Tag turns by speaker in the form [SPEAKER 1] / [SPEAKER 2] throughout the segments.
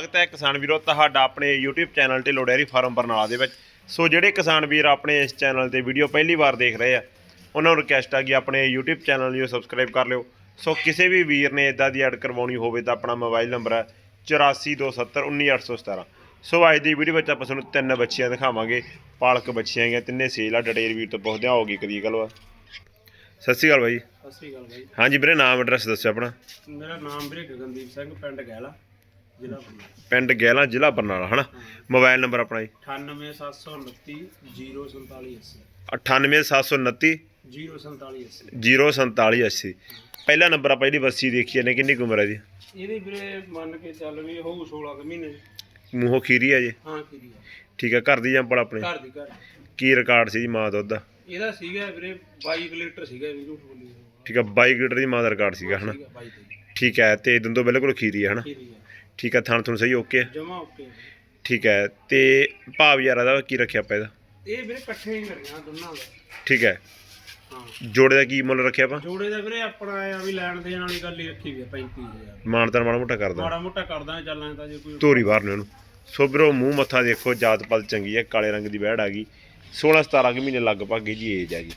[SPEAKER 1] ਸਵਾਗਤ ਹੈ ਕਿਸਾਨ ਵੀਰੋ ਤੁਹਾਡਾ ਆਪਣੇ YouTube channel Dhillon dairy farm Barnala ਦੇ ਵਿੱਚ। ਸੋ ਜਿਹੜੇ ਕਿਸਾਨ ਵੀਰ ਆਪਣੇ ਇਸ ਚੈਨਲ ਤੇ ਵੀਡੀਓ ਪਹਿਲੀ ਵਾਰ ਦੇਖ ਰਹੇ ਆ ਉਹਨਾਂ ਨੂੰ ਰਿਕਵੈਸਟ ਆ ਕਿ ਆਪਣੇ YouTube ਚੈਨਲ ਨੂੰ ਸਬਸਕ੍ਰਾਈਬ ਕਰ ਲਿਓ। ਸੋ ਕਿਸੇ ਵੀ ਵੀਰ ਨੇ ਇਦਾਂ ਦੀ ਐਡ ਕਰਵਾਉਣੀ ਹੋਵੇ ਤਾਂ ਆਪਣਾ ਮੋਬਾਈਲ ਨੰਬਰ ਹੈ 8427191817 ਸੋ ਅੱਜ ਦੀ ਵੀਡੀਓ ਵਿੱਚ ਆਪਾਂ ਤੁਹਾਨੂੰ ਤਿੰਨ ਬੱਚੀਆਂ ਦਿਖਾਵਾਂਗੇ ਪਾਲਕ ਬੱਚੀਆਂ ਹੈਗੀਆਂ ਤਿੰਨੇ ਸੇਲ ਆ ਡਿਟੇਲ ਵੀਰ ਤੋਂ ਪੁੱਛਦੇ ਆ ਹੋਗੀ ਕਦੀ ਗੱਲ ਵਾ ਸਤਿ ਸ਼੍ਰੀ ਅਕਾਲ ਬਾਈ।
[SPEAKER 2] ਸਤਿ ਸ੍ਰੀ ਅਕਾਲ ਬਾਈ।
[SPEAKER 1] ਹਾਂਜੀ ਵੀਰੇ ਨਾਮ ਐਡਰੈਸ ਦੱਸਿਓ ਆਪਣਾ।
[SPEAKER 2] ਮੇਰਾ ਨਾਮ ਵੀਰੇ ਗਗਨਦੀਪ ਸਿੰਘ ਪਿੰਡ ਗੈਲਾ ਜ਼ਿਲ੍ਹਾ ਬਰਨਾਲਾ
[SPEAKER 1] ਪਿੰਡ ਗੈਲਾ ਜ਼ਿਲ੍ਹਾ ਬਰਨਾਲਾ ਹਨਾ? ਮੋਬਾਈਲ ਨੰਬਰ ਆਪਣਾ ਜੀ।
[SPEAKER 2] 98729 04780
[SPEAKER 1] 98729
[SPEAKER 2] 04780
[SPEAKER 1] 04780 ਪਹਿਲਾ ਨੰਬਰ ਆਪਾਂ ਜਿਹੜੀ ਬੱਸੀ ਦੇਖੀ ਨੇ ਕਿੰਨੀ ਕੁ ਉਮਰ ਹੈ ਜੀ
[SPEAKER 2] ਇਹਦੀ ਵੀਰੇ ਮੰਨ ਕੇ ਚੱਲ ਵੀ ਹੋਊ 16 ਕੁ ਮਹੀਨੇ।
[SPEAKER 1] ਮੂੰਹੋਂ ਖੀਰੀ ਹੈ ਜੀ?
[SPEAKER 2] ਹਾਂ ਕੀਰੀ
[SPEAKER 1] ਠੀਕ ਹੈ ਘਰ ਦੀ ਜੰਪਲ ਆਪਣੇ?
[SPEAKER 2] ਘਰ ਦੀ ਘਰ
[SPEAKER 1] ਕੀ ਰਿਕਾਰਡ ਸੀ ਜੀ ਮਾਂ ਦੁੱਧ ਦਾ
[SPEAKER 2] ਇਹਦਾ ਸੀਗਾ ਵੀਰੇ 22 ਲੀਟਰ ਸੀਗਾ ਵੀ ਝੂਠ ਬੋਲੀ
[SPEAKER 1] ਠੀਕ ਹੈ 22 ਲੀਟਰ ਦੀ ਮਾਂ ਦਾ ਰਿਕਾਰਡ ਸੀਗਾ ਹਨਾ?
[SPEAKER 2] ਸੀਗਾ 22 ਦੀ
[SPEAKER 1] ਠੀਕ ਹੈ ਤੇ ਦੰਦੋਂ ਬਿਲਕੁਲ ਖੀਰੀ ਹੈ ਹਨਾ?
[SPEAKER 2] ਕੀਰੀ
[SPEAKER 1] ਠੀਕ ਹੈ ਥਣ ਤੁਹਾਨੂੰ ਸਹੀ ਓਕੇ?
[SPEAKER 2] ਜਮਾ ਓਕੇ।
[SPEAKER 1] ਠੀਕ ਹੈ ਤੇ ਭਾਵ ਯਾਰਾ ਦਾ ਕੀ ਰੱਖਿਆ ਆਪਾਂ ਇਹਦਾ?
[SPEAKER 2] ਇਹ ਵੀਰੇ ਇਕੱਠੇ ਹੀ ਕਰੀਆਂ ਦੋਨਾਂ ਦਾ।
[SPEAKER 1] ਠੀਕ ਹੈ
[SPEAKER 2] ਹਾਂ।
[SPEAKER 1] ਜੋੜੇ ਦਾ ਕੀ ਮੁੱਲ ਰੱਖਿਆ ਆਪਾਂ?
[SPEAKER 2] ਜੋੜੇ ਦਾ ਵੀਰੇ ਆਪਣਾ ਆ ਵੀ ਲੈਣ ਦੇਣ ਵਾਲੀ ਗੱਲ ਹੀ ਰੱਖੀ ਵੀ ਆ 35000
[SPEAKER 1] ਮਾਨਤਾਨ ਮਾੜਾ ਮੋਟਾ ਕਰਦਾ
[SPEAKER 2] ਮਾੜਾ ਮੋਟਾ ਕਰਦਾ ਚੱਲਾਂ ਤਾਂ ਜੇ ਕੋਈ
[SPEAKER 1] ਧੋਰੀ ਬਾਹਰ ਨੇ ਉਹਨੂੰ ਸੋ ਵੀਰੋ ਮੂੰਹ ਮੱਥਾ ਦੇਖੋ ਜਾਤ ਪਲ ਚੰਗੀ ਹੈ ਕਾਲੇ ਰੰਗ ਦੀ ਵਹਿੜ ਆ ਗਈ। 16 17 ਕੁ ਮਹੀਨੇ ਲਗਭਗ ਜੀ ਏਜ ਹੈਗੀ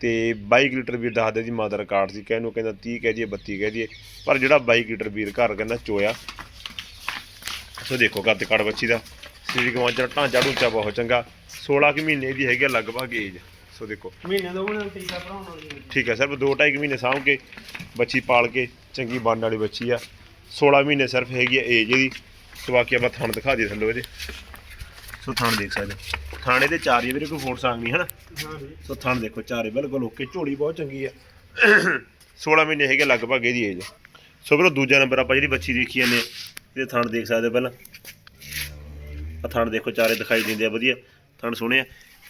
[SPEAKER 1] ਤੇ 22 ਲੀਟਰ ਵੀਰ ਦੱਸਦੇ ਜੀ ਮਾਦਾ ਰਿਕਾਰਡ ਸੀ ਕਹਿ ਨੂੰ ਕਹਿੰਦਾ 30 ਕਹਿ ਦਈਏ 32 ਕਹਿ ਦਈਏ। ਪਰ ਜਿਹੜਾ 22 ਲੀਟਰ ਵੀਰ ਘਰ ਕਹਿੰਦਾ ਚੋਇਆ ਸੋ ਦੇਖੋ ਕੱਦ ਕੜ ਬੱਚੀ ਦਾ। ਸਰੀਰਕ ਵਾਂਚਾ ਢਾਂਚਾ ਢੂੰਚਾ ਬਹੁਤ ਚੰਗਾ। 16 ਕੁ ਮਹੀਨੇ ਦੀ ਹੈਗੀ ਲਗਭਗ ਏਜ ਸੋ ਦੇਖੋ।
[SPEAKER 2] ਮਹੀਨੇ ਦੋ ਮਹੀਨੇ ਟੀਕਾ ਭਰਾਉਣ ਵਾਲੀ।
[SPEAKER 1] ਠੀਕ ਹੈ ਸਿਰਫ 2.5 ਮਹੀਨੇ ਸਾਂਭ ਕੇ ਬੱਚੀ ਪਾਲ ਕੇ ਚੰਗੀ ਬਣਨ ਵਾਲੀ ਬੱਚੀ ਆ। 16 ਮਹੀਨੇ ਸਿਰਫ ਹੈਗੀ ਆ ਏਜ ਇਹਦੀ। ਸੋ ਬਾਕੀ ਆਪਾਂ ਥਣ ਦਿਖਾ ਦਈਏ ਥੱਲੋਂ ਇਹਦੇ। ਸੋ ਥਣ ਦੇਖ ਸਕਦੇ। ਥਾਣੇ ਤੇ ਚਾਰ ਵੀਰੇ ਕੋਈ ਫੋਟ ਸੰਗ ਨਹੀਂ ਹਨਾ? ਸੋ ਥਣ ਦੇਖੋ ਚਾਰੇ ਬਿਲਕੁਲ ਓਕੇ ਝੋਲੀ ਬਹੁਤ ਚੰਗੀ ਆ। 16 ਮਹੀਨੇ ਹੈਗੇ ਲਗਭਗ ਇਹਦੀ ਏਜ ਸੋ ਵੀਰੋ ਦੂਜਾ ਨੰਬਰ ਆਪਾਂ ਜਿਹੜੀ ਬੱਚੀ ਦੇਖੀ ਜਾਂਦੇ ਆ, ਇਹਦੇ ਥਣ ਦੇਖ ਸਕਦੇ ਹੋ ਪਹਿਲਾਂ। ਆ ਥਣ ਦੇਖੋ ਚਾਰੇ ਦਿਖਾਈ ਦਿੰਦੇ ਆ ਵਧੀਆ ਥਣ ਸੋਹਣੇ ਆ।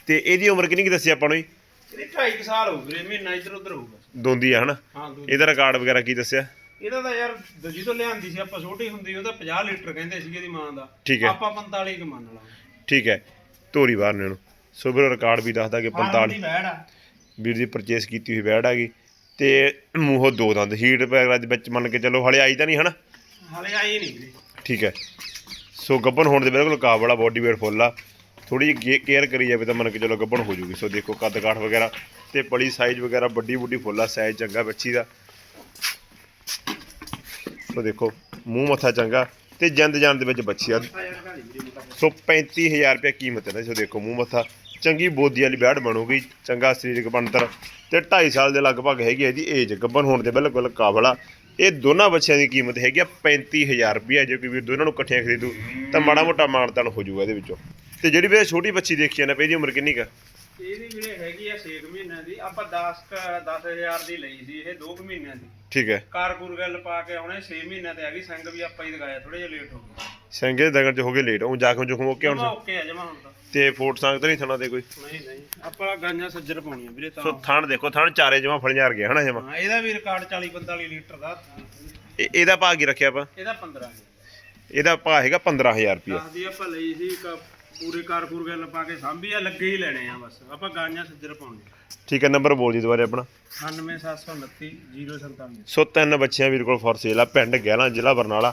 [SPEAKER 1] ਤੇ ਇਹਦੀ ਉਮਰ ਕਿੰਨੀ ਕੀ ਦੱਸੀ ਆਪਾਂ ਨੂੰ ਜੀ?
[SPEAKER 2] ਇਹ 2.5 ਸਾਲ ਹੋ ਗਏ ਮਹੀਨਾ ਇੱਧਰ ਉੱਧਰ ਹੋਊਗਾ।
[SPEAKER 1] ਦੋਂਦੀ ਆ ਹਨਾ?
[SPEAKER 2] ਹਾਂ
[SPEAKER 1] ਇਹਦਾ ਰਿਕਾਰਡ ਵਗੈਰਾ ਕੀ ਦੱਸਿਆ?
[SPEAKER 2] ਇਹਦਾ ਤਾਂ ਯਾਰ ਦੂਜੀ ਤੋਂ ਲਿਆਂਦੀ ਸੀ ਆਪਾਂ ਛੋਟੀ ਹੁੰਦੀ ਉਹਦਾ 50 ਲੀਟਰ ਕਹਿੰਦੇ ਸੀਗੇ ਦੀ ਮਾਂ ਦਾ।
[SPEAKER 1] ਠੀਕ ਹੈ।
[SPEAKER 2] ਆਪਾਂ 45 ਕੁ ਮੰਨ ਲਾਂਗੇ
[SPEAKER 1] ਠੀਕ ਹੈ। ਧੋਰੀ ਬਾਹਰ ਨੇ ਉਹਨੂੰ ਸੋ ਵੀਰੋ ਰਿਕਾਰਡ ਵੀ ਦੱਸਦਾ ਕਿ 45
[SPEAKER 2] ਬੈੜ ਆ।
[SPEAKER 1] ਵੀਰ ਦੀ ਪਰਚੇਸ ਕੀਤੀ ਹੋਈ ਬੈੜ ਹੈਗੀ ਤੇ ਮੂੰਹੋਂ ਦੋ ਦੰਦ ਹੀਟ ਵਗੈਰਾ ਦੇ ਵਿੱਚ ਮੰਨ ਕੇ ਚੱਲੋ ਹਲੇ ਆਈ ਤਾਂ ਨਹੀਂ ਹਨਾ?
[SPEAKER 2] ਹਲੇ ਆਈ ਨਹੀਂ ਵੀਰੇ।
[SPEAKER 1] ਠੀਕ ਹੈ। ਸੋ ਗੱਬਨ ਹੋਣ ਦੇ ਬਿਲਕੁਲ ਕਾਬਲ ਆ ਬੋਡੀ ਵੇਟ ਫੁੱਲ ਆ ਥੋੜੀ ਕੇਅਰ ਕਰੀ ਜਾਵੇ ਤਾਂ ਮੰਨ ਕੇ ਚਲੋ ਗੱਬਨ ਹੋ ਜੂਗੀ। ਸੋ ਦੇਖੋ ਕੱਦ ਕਾਠ ਵਗੈਰਾ ਤੇ ਪਲੀ ਸਾਈਜ਼ ਵਗੈਰਾ, ਵੱਡੀ ਵੱਡੀ ਫੁੱਲ ਆ ਸਾਈਜ਼ ਚੰਗਾ, ਬੱਚੀ ਦਾ। ਸੋ ਦੇਖੋ, ਮੂੰਹ ਮੱਥਾ ਚੰਗਾ ਤੇ ਜੰਦ ਜਾਨ ਦੇ ਵਿੱਚ ਬੱਚੀ ਆ।
[SPEAKER 2] ਆ ਯਾਰ ਘਾਲੀ ਵੀਰੇ
[SPEAKER 1] ਸੋ 35000 ਰੁਪਏ ਕੀਮਤ ਹੈ ਨਾ, ਸੋ ਦੇਖੋ ਮੂੰਹ ਮੱਥਾ। ਚੰਗੀ ਬੋਦੀ ਵਾਲੀ ਬੈੜ ਬਣੂਗੀ, ਚੰਗਾ ਸਰੀਰਕ ਬਣਤਰ। ਤੇ 2.5 ਸਾਲ ਦੇ ਲਗਭਗ ਹੈਗੀ ਹੈ ਜੀ ਏਜ ਗੱਬਨ ਹੋਣ ਦੇ ਬਿਲਕੁਲ ਕਾਬਲਾ। ਇਹ ਦੋਨਾਂ ਬੱਚਿਆਂ ਦੀ ਕੀਮਤ ਹੈਗੀ ਆ 35000 ਰੁਪਏ ਜੇ ਕੋਈ ਵੀ ਦੋਨਾਂ ਨੂੰ ਇਕੱਠਿਆਂ ਖਰੀਦੂ ਤਾਂ ਮਾੜਾ ਮੋਟਾ ਮਾਨਤਾਨ ਹੋ ਜਾਊਗਾ ਇਹਦੇ ਵਿੱਚੋਂ। ਤੇ ਜਿਹੜੀ ਵੀ ਇਹ ਛੋਟੀ ਬੱਚੀ ਦੇਖੀ ਆ ਨਾ ਇਹਦੀ ਉਮਰ ਕਿੰਨੀ ਕਾ
[SPEAKER 2] ਇਹਦੀ ਵੀਰੇ ਹੈਗੀ ਆ 6 ਮਹੀਨਿਆਂ ਦੀ। ਆਪਾਂ 10 10000 ਦੀ ਲਈ ਸੀ ਇਹ 2 ਮਹੀਨਿਆਂ ਦੀ।
[SPEAKER 1] ਠੀਕ ਹੈ।
[SPEAKER 2] ਕਾਰਪੂਰ ਗੱਲ ਪਾ ਕੇ ਆਉਣੇ 6 ਮਹੀਨਿਆਂ ਤੇ ਆ ਗਈ। ਸੰਗ ਵੀ ਆਪਾਂ ਹੀ ਦਿਖਾਇਆ ਥੋੜੇ ਜਿਹਾ ਲੇਟ ਹੋ ਗਏ।
[SPEAKER 1] ਸੰਗੇ ਦਗਨ ਚ ਹੋ ਗਏ ਲੇਟ ਉਹ ਜਾਖਮ ਜੁਖਮ ਓਕੇ ਹੁਣ
[SPEAKER 2] ਓਕੇ ਆ ਜਮਾ ਹੁਣ ਤਾਂ
[SPEAKER 1] ਤੇ ਫੋਟ ਸੰਗ ਤਾਂ ਨਹੀਂ ਥਣਾ ਤੇ ਕੋਈ।
[SPEAKER 2] ਨਹੀਂ ਨਹੀਂ। ਆਪਾਂ ਗਾਂਜਾਂ ਸੱਜਰ ਪਾਉਣੀਆਂ ਵੀਰੇ ਤਾਂ।
[SPEAKER 1] ਸੋ ਥਣ ਦੇਖੋ ਥਣ ਚਾਰੇ ਜਮਾ ਫੜਿਆਰ ਗਿਆ ਹਨਾ ਜਮਾ?
[SPEAKER 2] ਹਾਂ ਇਹਦਾ ਵੀ ਰਿਕਾਰਡ 40 45 ਲੀਟਰ ਦਾ।
[SPEAKER 1] ਇਹ- ਇਹਦਾ ਭਾਅ ਕੀ ਰੱਖਿਆ ਆਪਾਂ?
[SPEAKER 2] ਇਹਦਾ 15
[SPEAKER 1] ਇਹਦਾ ਭਾਅ ਹੈਗਾ 15000 ਰੁਪਏ
[SPEAKER 2] ਦਸ ਦੀ ਆਪਾਂ ਲਈ ਸੀ ਇੱਕ ਪੂਰੇ ਕਾਰਪੂਰ ਗੱਲ ਪਾ ਕੇ ਸਾਂਭੀ ਆ ਲੱਗੇ ਹੀ ਲੈਣੇ ਆ ਬਸ। ਆਪਾਂ ਗਾਂਜਾਂ ਸੱਜਰ ਪਾਉਣੇ
[SPEAKER 1] ਠੀਕ ਹੈ ਨੰਬਰ ਬੋਲ ਜੀ ਦੁਬਾਰੇ ਆਪਣਾ।
[SPEAKER 2] 98729 047
[SPEAKER 1] ਸੋ ਤਿੰਨ ਬੱਚਿਆਂ ਵੀਰ ਕੋਲ ਫੋਰ ਸੇਲ ਆ ਪਿੰਡ ਗਹਿਲਾਂ ਜ਼ਿਲ੍ਹਾ ਬਰਨਾਲਾ।